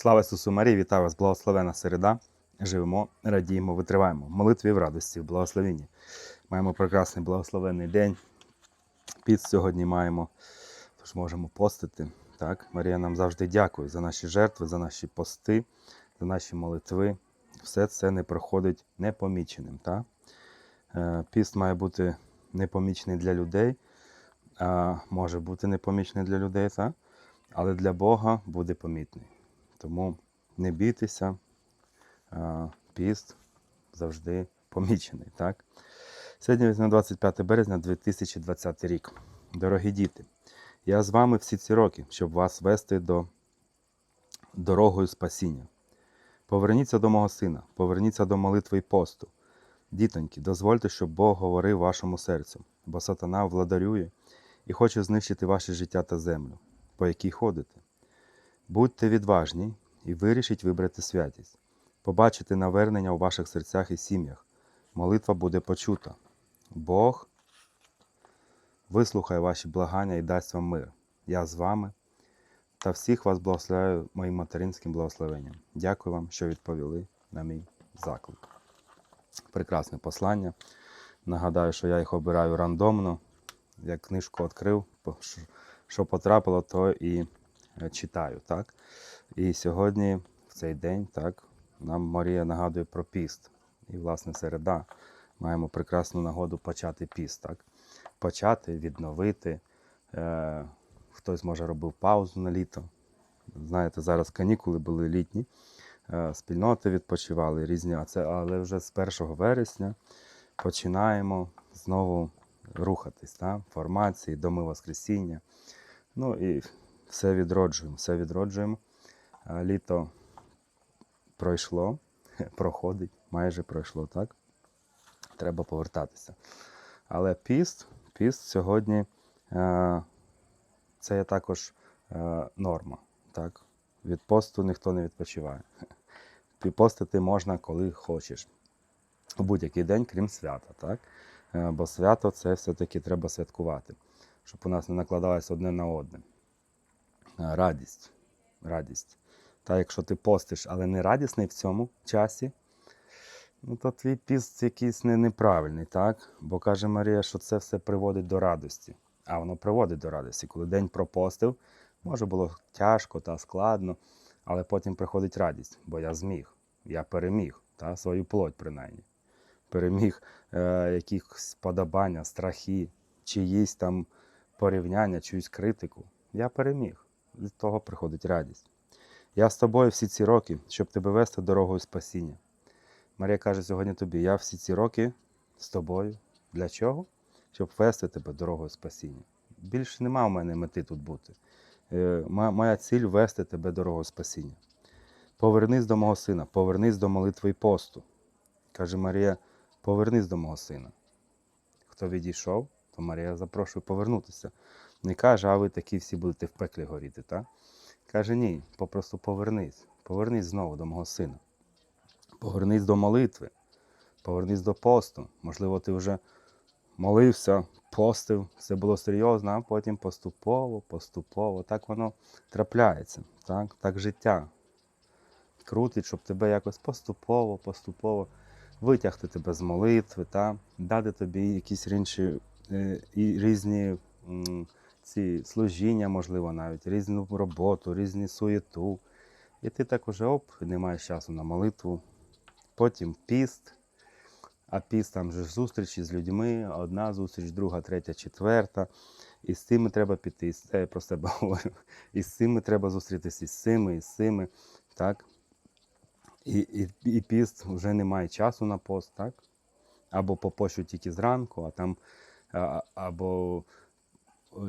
Слава Ісусу Марії, вітаю вас, благословена середа. Живемо, радіємо, витриваємо. Молитві в радості, в благословенні. Маємо прекрасний благословенний день. Піст сьогодні маємо, тож можемо постити. Так? Марія нам завжди дякує за наші жертви, за наші пости, за наші молитви. Все це не проходить непоміченим. Так? Е, Піст має бути непомічений для людей, а може бути непомічений для людей, так? але для Бога буде помітний. Тому не бійтеся, піст завжди помічений. Так? Сьогодні візьмемо 25 березня 2020 рік. Дорогі діти, я з вами всі ці роки, щоб вас вести до дорогою спасіння. Поверніться до мого сина, поверніться до молитви і посту. Дітоньки, дозвольте, щоб Бог говорив вашому серцю, бо сатана владарює і хоче знищити ваше життя та землю, по якій ходите. Будьте відважні і вирішіть вибрати святість, побачите навернення у ваших серцях і сім'ях. Молитва буде почута. Бог вислухає ваші благання і дасть вам мир. Я з вами та всіх вас благословляю моїм материнським благословенням. Дякую вам, що відповіли на мій заклик. Прекрасне послання. Нагадаю, що я їх обираю рандомно. Як книжку відкрив, що- потрапило, то і читаю. Так? І сьогодні, в цей день, так, нам Марія нагадує про піст. І, власне, середа. Маємо прекрасну нагоду почати піст. Так? Почати, відновити. Е, хтось, може, робив паузу на літо. Знаєте, зараз канікули були літні, е, спільноти відпочивали різні, а це, але вже з 1 вересня починаємо знову рухатись. Так? Формації, доми Воскресіння. Ну і все відроджуємо, все відроджуємо. Літо пройшло, проходить, майже пройшло, так? Треба повертатися. Але піст, піст сьогодні е, це є також е, норма. Так? Від посту ніхто не відпочиває. Постити можна, коли хочеш. У будь-який день, крім свята. Так? Е, бо свято це все-таки треба святкувати, щоб у нас не накладалось одне на одне. Е, Радість. Радість. Та якщо ти постиш, але не радісний в цьому часі, ну то твій піст якийсь не, неправильний, так? Бо каже Марія, що це все приводить до радості. А воно приводить до радості. Коли день пропостив, може було тяжко та складно, але потім приходить радість, бо я зміг, я переміг, та, свою плоть принаймні. Переміг е, якісь подобання, страхи, чиїсь там порівняння, чиюсь критику. Я переміг. Від того приходить радість. Я з тобою всі ці роки, щоб тебе вести дорогою спасіння. Марія каже сьогодні тобі: я всі ці роки з тобою. Для чого? Щоб вести тебе дорогою спасіння. Більше нема в мене мети тут бути. Е, Моя ціль вести тебе дорогою спасіння. Повернись до мого сина, повернись до молитви і посту. Каже Марія, повернись до мого сина. Хто відійшов, то Марія запрошує повернутися. Не каже, а ви такі всі будете в пеклі горіти, так? Каже, ні, попросту повернись. Повернись знову до мого сина. Повернись до молитви, повернись до посту. Можливо, ти вже молився, постив, все було серйозно, а потім поступово, поступово. Так воно трапляється. Так, так життя крутить, щоб тебе якось поступово, поступово витягти тебе з молитви, та, дати тобі якісь інші е, різні ці служіння, можливо, навіть різну роботу, різні суєту. І ти так уже оп, не маєш часу на молитву. Потім піст. А піст там же зустрічі з людьми, одна зустріч, друга, третя, четверта. І з цими треба піти. Це я про себе говорю. І з цими треба зустрітися, і з цими, і з цими. Так? І, і, і піст вже немає часу на пост, так? Або попощу тільки зранку, а там а, або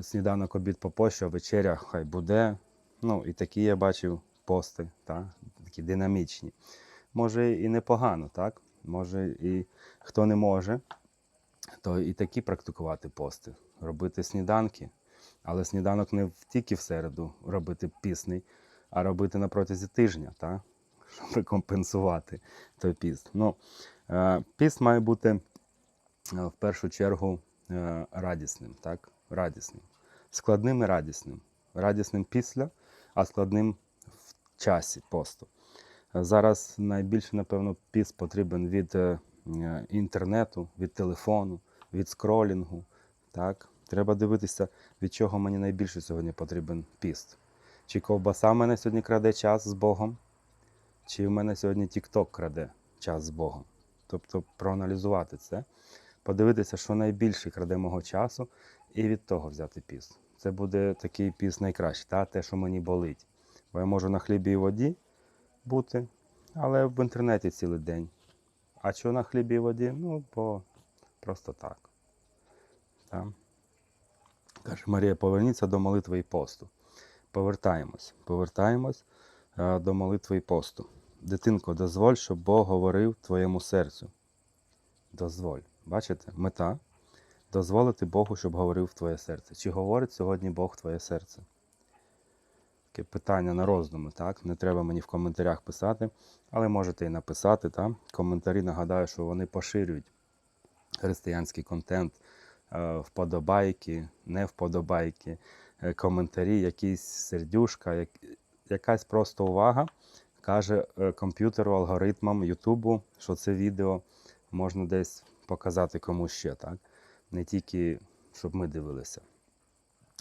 сніданок обід попощу, а вечеря хай буде. Ну, і такі я бачив пости, так? такі динамічні. Може і непогано, так? Може, і хто не може, то і такі практикувати пости, робити сніданки. Але сніданок не тільки в середу робити пісний, а робити на протязі тижня, так? щоб компенсувати той піст. Ну, е, піст має бути е, в першу чергу е, радісним, так? Радісним. Складним і радісним. Радісним після, а складним в часі посту. Зараз найбільше, напевно, піст потрібен від е, інтернету, від телефону, від скролінгу. Так? Треба дивитися, від чого мені найбільше сьогодні потрібен піст. Чи ковбаса в мене сьогодні краде час з Богом, чи в мене сьогодні TikTok краде час з Богом. Тобто проаналізувати це, подивитися, що найбільше краде мого часу, і від того взяти піст. Це буде такий піст найкращий, та? те, що мені болить. Бо я можу на хлібі і воді бути, але в інтернеті цілий день. А що на хлібі і воді? Ну, бо просто так. так. Каже Марія, поверніться до молитви і посту. Повертаємось, повертаємось е, до молитви і посту. Дитинко, дозволь, щоб Бог говорив твоєму серцю. Дозволь. Бачите, мета дозволити Богу, щоб говорив в твоє серце. Чи говорить сьогодні Бог в твоє серце? Таке питання на роздуми, так? Не треба мені в коментарях писати, але можете і написати. Так? Коментарі нагадаю, що вони поширюють християнський контент, е, вподобайки, не вподобайки, е, коментарі, якісь сердюшка, як, якась просто увага каже е, комп'ютеру, алгоритмам, Ютубу, що це відео можна десь показати комусь ще, так? Не тільки щоб ми дивилися,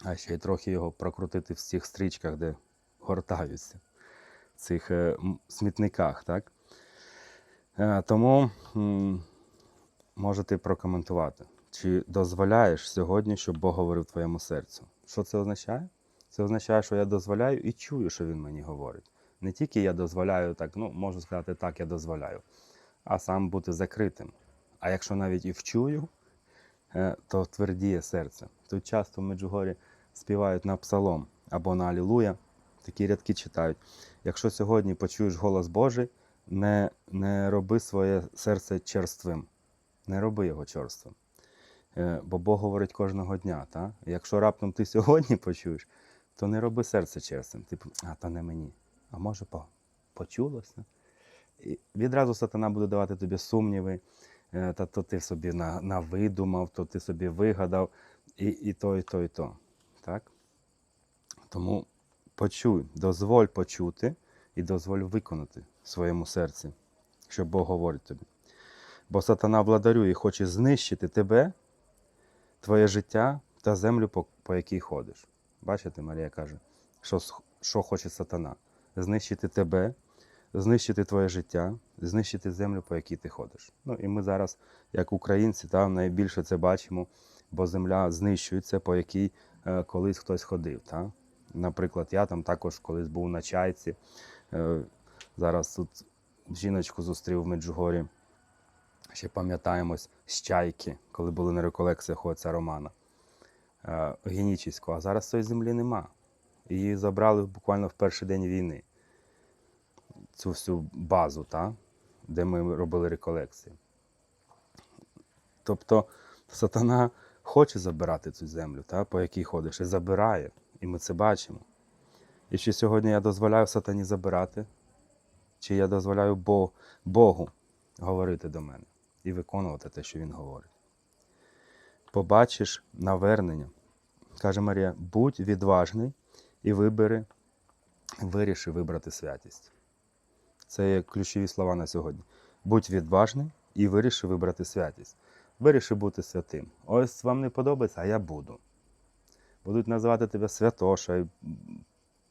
а ще й трохи його прокрутити в цих стрічках, де гортаються, в цих е, смітниках, так? Е, Тому можете прокоментувати, чи дозволяєш сьогодні, щоб Бог говорив твоєму серцю. Що це означає? Це означає, що я дозволяю і чую, що він мені говорить. Не тільки я дозволяю так, ну можу сказати так, я дозволяю, а сам бути закритим. А якщо навіть і вчую, е, то твердіє серце. Тут часто в Меджугорі співають на псалом або на Алілуя, такі рядки читають. Якщо сьогодні почуєш голос Божий, не, не роби своє серце черствим, не роби його черствим. Е, Бо Бог говорить кожного дня. Та? Якщо раптом ти сьогодні почуєш, то не роби серце черствим. Типу, а то не мені. А може по, почулося? І відразу сатана буде давати тобі сумніви, та то ти собі на, навидумав, то ти собі вигадав, і, і то, і то, і то. Так? Тому почуй, дозволь почути і дозволь виконати в своєму серці, що Бог говорить тобі. Бо сатана владарює і хоче знищити тебе, твоє життя та землю, по, по якій ходиш. Бачите, Марія каже, що, що хоче сатана? Знищити тебе, знищити твоє життя, знищити землю, по якій ти ходиш. Ну і ми зараз, як українці, там найбільше це бачимо, бо земля знищується, по якій е, колись хтось ходив. Та? Наприклад, я там також колись був на чайці. Е, зараз тут жіночку зустрів в Меджугорі. Ще пам'ятаємось з чайки, коли були на реколекціях отця Романа е, Генічіського. А зараз цієї землі нема. Її забрали буквально в перший день війни. Цю всю базу, та, де ми робили реколекції. Тобто сатана хоче забирати цю землю, та, по якій ходиш, і забирає. І ми це бачимо. І чи сьогодні я дозволяю сатані забирати, чи я дозволяю Бо- Богу говорити до мене і виконувати те, що Він говорить. Побачиш навернення, каже Марія, будь відважний і вибери, виріши вибрати святість. Це є ключові слова на сьогодні. Будь відважний і виріши вибрати святість. Виріши бути святим. Ось вам не подобається, а я буду. Будуть називати тебе святошею,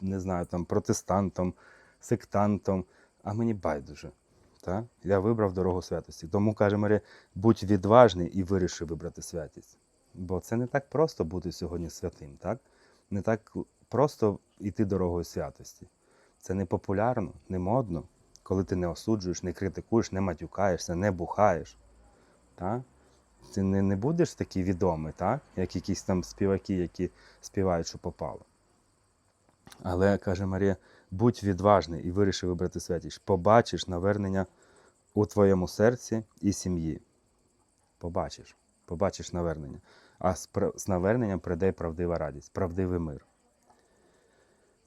не знаю, там, протестантом, сектантом, а мені байдуже. Та? Я вибрав дорогу святості. Тому каже Марія, будь відважний і виріши вибрати святість. Бо це не так просто бути сьогодні святим, так? Не так просто йти дорогою святості. Це не популярно, не модно, коли ти не осуджуєш, не критикуєш, не матюкаєшся, не бухаєш. Так? Ти не, не будеш такий відомий, так? як якісь там співаки, які співають, що попало. Але, каже Марія, будь відважний і виріши вибрати святість. Побачиш навернення у твоєму серці і сім'ї. Побачиш, побачиш навернення. А з, з наверненням прийде правдива радість, правдивий мир.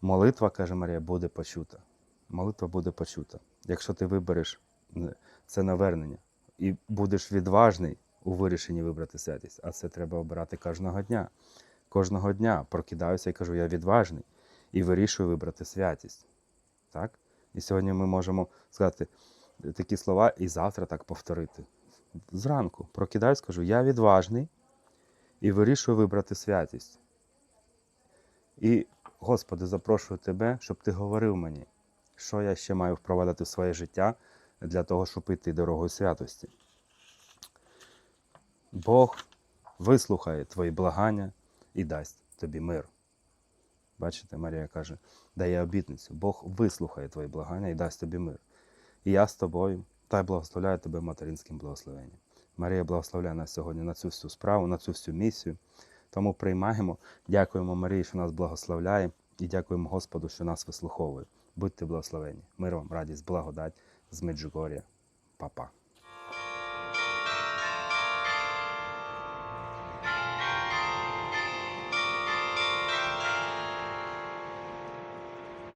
Молитва, каже Марія, буде почута. Молитва буде почута. Якщо ти вибереш це навернення і будеш відважний у вирішенні вибрати святість, а це треба обирати кожного дня. Кожного дня прокидаюся і кажу, я відважний і вирішую вибрати святість. Так? І сьогодні ми можемо сказати такі слова і завтра так повторити. Зранку прокидаюсь, кажу, я відважний і вирішую вибрати святість. І, Господи, запрошую Тебе, щоб Ти говорив мені, що я ще маю впровадити в своє життя для того, щоб йти дорогою святості. Бог вислухає твої благання і дасть тобі мир. Бачите, Марія каже, дає обітницю. Бог вислухає твої благання і дасть тобі мир. І я з тобою та й благословляю тебе материнським благословенням. Марія благословляє нас сьогодні на цю всю справу, на цю всю місію. Тому приймаємо, дякуємо Марії, що нас благословляє, і дякуємо Господу, що нас вислуховує. Будьте благословені. Мир вам, радість, благодать з Меджугор'я. Па-па.